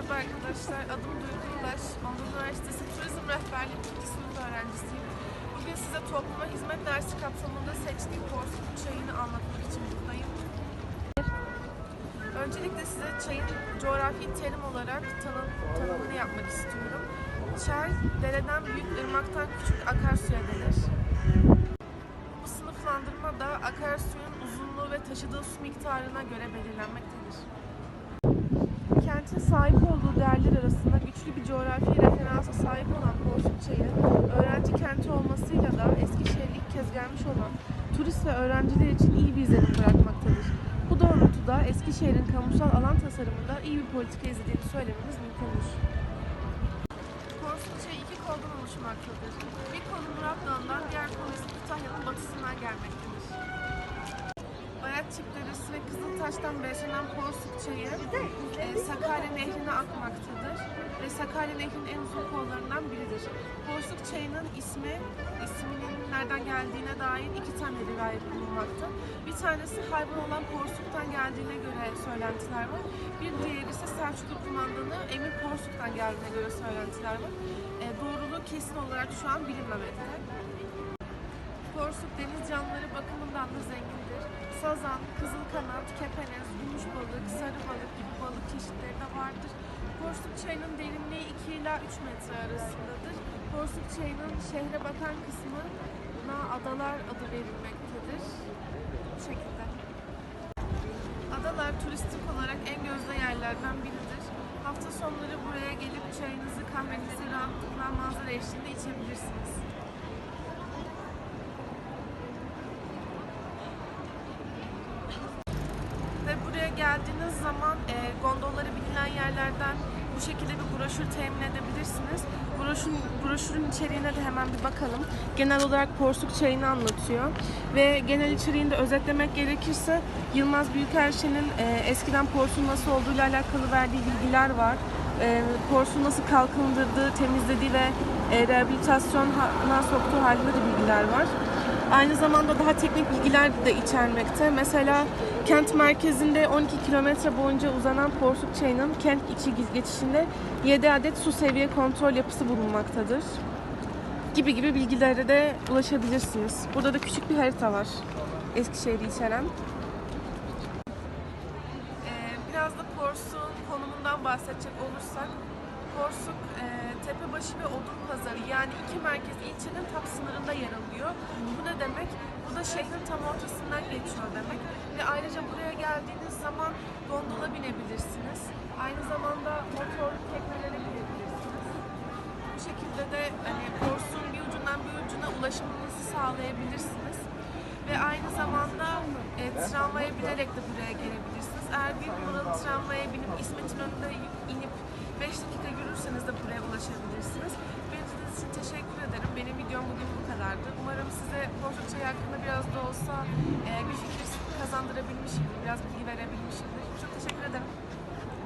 Merhaba arkadaşlar, adım Duygu Ulaş. Anadolu Üniversitesi Turizm Rehberliği 2. sınıf öğrencisiyim. Bugün size topluma hizmet dersi kapsamında seçtiğim Porsuk çayını anlatmak için buradayım. Öncelikle size çayın coğrafi terim olarak tanım, tanımını yapmak istiyorum. Çay, dereden büyük, ırmaktan küçük akarsuya denir. Bu sınıflandırma da akarsuyun uzunluğu ve taşıdığı su miktarına göre belirlenmektedir. Kentin sahip olduğu değerler arasında güçlü bir coğrafi referansa sahip olan Porsuk Çayı, öğrenci kenti olmasıyla da Eskişehir'e ilk kez gelmiş olan turist ve öğrenciler için iyi bir izlenim bırakmaktadır. Bu doğrultuda Eskişehir'in kamusal alan tasarımında iyi bir politika izlediğini söylememiz mümkündür. Porsuk Çayı iki koldan oluşmaktadır. Bir kolu Murat Kızıltaş'tan beslenen Porsuk Çayı e, Sakarya Nehri'ne akmaktadır ve Sakarya Nehri'nin en uzun kollarından biridir. Porsuk Çayı'nın ismi, isminin nereden geldiğine dair iki tane rivayet bulunmakta. Bir tanesi hayvan olan Porsuk'tan geldiğine göre söylentiler var. Bir diğeri ise Selçuklu kumandanı Emir Porsuk'tan geldiğine göre söylentiler var. E, doğruluğu kesin olarak şu an bilinmemekte. Porsuk deniz canlıları bakımından da Sazan, kızılkanat, kepenez, gümüş balık, sarı balık gibi balık çeşitleri de vardır. Porsuk çayının derinliği 2 ila 3 metre arasındadır. Porsuk çayının şehre bakan kısmına adalar adı verilmektedir. Bu şekilde. Adalar turistik olarak en gözde yerlerden biridir. Hafta sonları buraya gelip çayınızı, kahvenizi rahatlıkla manzara eşliğinde içebilirsiniz. Ve buraya geldiğiniz zaman e, gondolları bilinen yerlerden bu şekilde bir broşür temin edebilirsiniz. Broşürün, broşürün içeriğine de hemen bir bakalım. Genel olarak porsuk çayını anlatıyor. Ve genel içeriğini de özetlemek gerekirse Yılmaz Büyükelçi'nin e, eskiden porsun nasıl olduğuyla alakalı verdiği bilgiler var. E, porsu nasıl kalkındırdığı, temizlediği ve e, rehabilitasyona soktuğu halinde de bilgiler var. Aynı zamanda daha teknik bilgiler de içermekte. Mesela kent merkezinde 12 kilometre boyunca uzanan Porsuk Çayı'nın kent içi geçişinde 7 adet su seviye kontrol yapısı bulunmaktadır. Gibi gibi bilgilere de ulaşabilirsiniz. Burada da küçük bir harita var. Eskişehir'i içeren. Ee, biraz da Porsuk'un konumundan bahsedecek olursak Porsuk e, Tepebaşı ve Odun Pazarı yani iki merkez ilçenin tam sınırında yer alıyor. Bu ne demek? Bu da şehrin tam ortasından geçiyor demek. Ve ayrıca buraya geldiğiniz zaman gondola binebilirsiniz. Aynı zamanda motorlu teknelere binebilirsiniz. Bu şekilde de hani Porsuk'un bir ucundan bir ucuna ulaşımınızı sağlayabilirsiniz. Ve aynı zamanda e, tramvaya binerek de buraya gelebilirsiniz. Eğer bir numaralı tramvaya binip İsmet'in önünde inip buraya ulaşabilirsiniz. Beni dinlediğiniz için teşekkür ederim. Benim videom bugün bu kadardı. Umarım size Porsuk Çayı hakkında biraz da olsa e, bir fikir kazandırabilmişimdir, biraz bilgi verebilmişimdir. Çok teşekkür ederim.